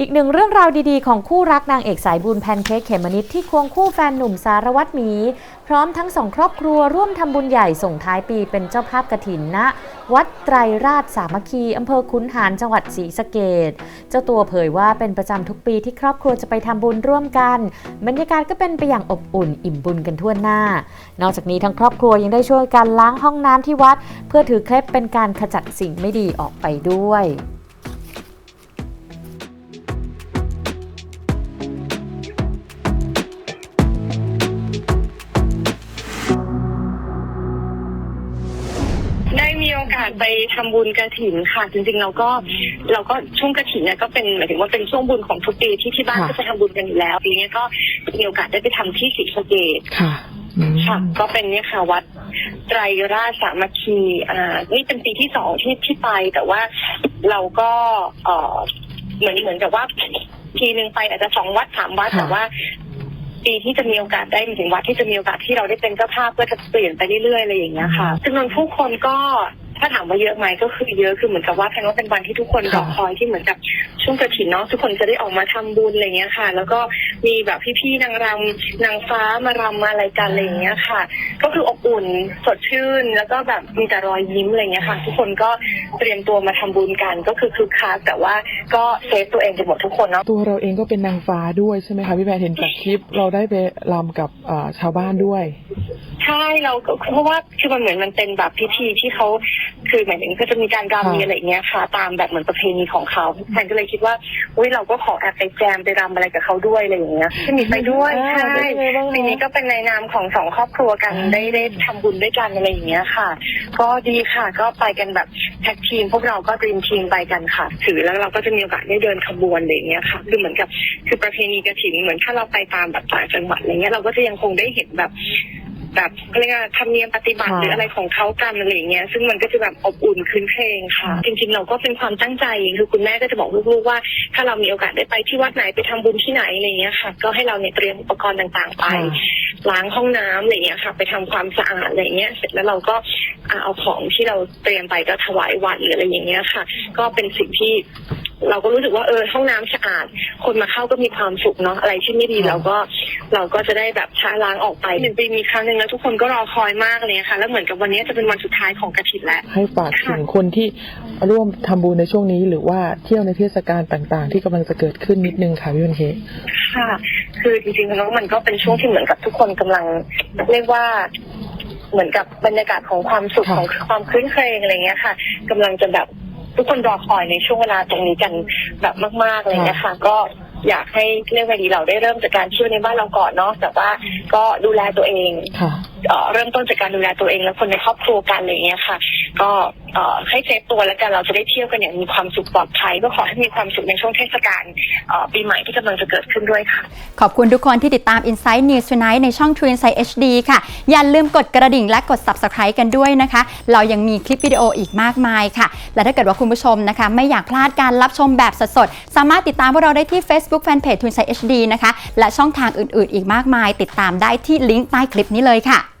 อีกหนึ่งเรื่องราวดีๆ ของคู่รักนางเอกสายบุญแพนเค้กเขมนิดที่ควงคู่แฟนหนุ่มสารวัตรหมี พร้อมทั้งสองครอบครัวร่วมทำบุญใหญ่ส่งท้ายปีเป็นเจ้าภาพกระถินณวัดไตรราชสามัคคีอำเภอคุนหารจังหวัดศรีสะเกดเจ้าตัวเผยว่าเป็นประจำทุกปีที่ครอบครัวจะไปทำบุญร่วมกัน บรรยากาศก็เป็นไปอย่างอบอุ่นอิ่มบุญกันทั่วหน้า นอกจากนี้ทั้งครอบครัวยังได้ช่วยกันล้างห้องน้ำที่วัด เพื่อถือเคล็ดเป็นการขจัดสิ่งไม่ดีออกไปด้วย ได้มีโอกาสไปทำบุญกระถินค่ะ จริงๆเราก็เราก็ช่วงกระถินเนี่ยก็เป็นหมายถึงว่าเป็นช่วงบุญของทุกปีที่ที่บ้านค่ะ ก็จะทำบุญกันอยู่แล้วปีนี้ก็มีโอกาสได้ไปทำที่ศรีสะเกษค่ะอืมค่ะ ก็เป็นเนี่ยค่ะวัดไตรราชสามัคคีอ่านี่เป็นปีที่สองที่ที่ไป แต่ว่าเราก็เออเหมือนเหมือนกับว่าทีหนึ่งไปอาจจะสองวัดสามวัดค่ะแต่ว่า ปีที่จะมีโอกาสได้หมายถึงวัดที่จะมีโอกาสที่เราได้เป็นเจ้าภาพก็จะเปลี่ยนไปเรื่อยๆอะไรอย่างเงี้ยค่ะจำนวนผู้คนก็ถ้าถามว่าเยอะไหมก็คือเยอะคือเหมือนกับว่าแพนว่าเป็นวันที่ทุกคนรอคอยที่เหมือนกับช่วงกระถิ่นเนาะทุกคนจะได้ออกมาทำบุญอะไรเงี้ยค่ะ แล้วก็ มีแบบพี่ๆนางรำนางฟ้ามารำมาอะไรกันอะไรอย่างเงี้ยค่ะ ก็คืออบอุ่นสดชื่น แล้วก็แบบมีแต่รอยยิ้มอะไรเงี้ยค่ะ ทุกคนก็เตรียมตัวมาทำบุญกัน ก็คือคึกคักแต่ว่าก็เซฟตัวเองกันหมดทุกคนเนาะตัวเราเองก็เป็นนางฟ้าด้วยใช่ไหมคะพี่แพนเห็นจากคลิปเราได้ไปรำกับเอ่อชาวบ้านด้วย ใช่เราก็เพราะว่าคือมันเหมือนมันเป็นแบบพิธีที่เขา คือหมายถึงก็จะมีการรำค่ะมีอะไรอย่างเงี้ยค่ะ ตามแบบเหมือนประเพณีของเขาแทนก็เลยคิดว่าอุ้ยเราก็ขอแอบไปแจมไปรำอะไรกับเขาด้วยอะไรอย่างเงี้ยจะมีไปด้วยอ่าใช่เป็นไงบ้างคะปีนี้ก็เป็นในนามของสองครอบครัวกันอ่าได้ได้ทำบุญด้วยกันอะไรอย่างเงี้ยค่ะ ก็ดีค่ะก็ไปกันแบบแท็กทีมพวกเราก็ดรีมทีมไปกันค่ะถือแล้วเราก็จะมีโอกาสได้เดินขบวนอะไรอย่างเงี้ยค่ะคือเหมือนกับคือประเพณีกระถิ่นเหมือนถ้าเราไปตามแบบต่างจังหวัดอะไรเงี้ยเราก็จะยังคงได้เห็นแบบ แบบเขาเรียกว่าธรรมเนียมปฏิบัติค่ะ หรืออะไรของเขากันอะไรอย่างเงี้ยซึ่งมันก็จะแบบอบอุ่นคืนเพลงค่ะค่ะ จริงๆเราก็เป็นความตั้งใจคือคุณแม่ก็จะบอกลูกๆว่า ถ้าเรามีโอกาสได้ไปที่วัดไหนไปทำบุญที่ไหนอะไรอย่างเงี้ยค่ะ ก็ให้เราเนี่ยเตรียมอุปกรณ์ต่างๆไปล้างห้องน้ำอะไรอย่างเงี้ยค่ะ ไปทำความสะอาดอะไรอย่างเงี้ยเสร็จแล้วเราก็อ่าเอาของที่เราเตรียมไปก็ถวายวัดหรืออะไรอย่างเงี้ยค่ะ ก็เป็นสิ่งที่ เราก็รู้สึกว่าเออห้องน้ำสะอาด คนมาเข้าก็มีความสุขเนาะอะไรที่ไม่ดีค่ะ เราก็ เราก็จะได้แบบช้าล้างออกไปหนึ่งปีมีครั้งหนึ่งแล้วทุกคนก็รอคอยมากเลยค่ะ แล้วเหมือนกับวันนี้จะเป็นวันสุดท้ายของกระถินแล้ว ให้ฝากถึงคนที่ร่วมทำบุญในช่วงนี้ หรือว่าเที่ยวในเทศกาลต่างๆ ที่กำลังจะเกิดขึ้นนิดนึงค่ะพี่แพนเค้กค่ะ คือจริงๆแล้วมันก็เป็นช่วงที่เหมือนกับทุกคนกำลังเรียกว่าเหมือนกับบรรยากาศของความสุขค่ะของความคลื้นเครงอะไรเงี้ยค่ะกำลังจะแบบทุกคนรอคอยในช่วงเวลาตรงนี้กันแบบมากๆอะไรเงี้ยค่ะก็ อยากให้เรียกว่าดีเราได้เริ่มจากการเที่ยวในบ้านเราก่อนเนาะแต่ว่าก็ดูแลตัวเองค่ะ เอ่อเริ่มต้นจากการดูแลตัวเองและคนในครอบครัวกันอะไรเงี้ยค่ะ ก็เอ่อให้เซฟตัวแล้วกันเราจะได้เที่ยวกันอย่างมีความสุขปลอดภัยก็ขอให้มีความสุขในช่วงเทศกาลเอ่อปีใหม่ที่กำลังจะเกิดขึ้นด้วยค่ะ ขอบคุณทุกคนที่ติดตาม Insight News Tonight ในช่อง True Insight HD ค่ะ อย่าลืมกดกระดิ่งและกด Subscribe กันด้วยนะคะ เรายังมีคลิปวิดีโออีกมากมายค่ะ และถ้าเกิดว่าคุณผู้ชมนะคะ ไม่อยากพลาดการรับชมแบบสดๆ สามารถติดตามพวกเราได้ที่ Facebook Fanpage True Insight HD นะคะ และช่องทางอื่นๆ อีกมากมาย ติดตามได้ที่ลิงก์ใต้คลิปนี้เลยค่ะ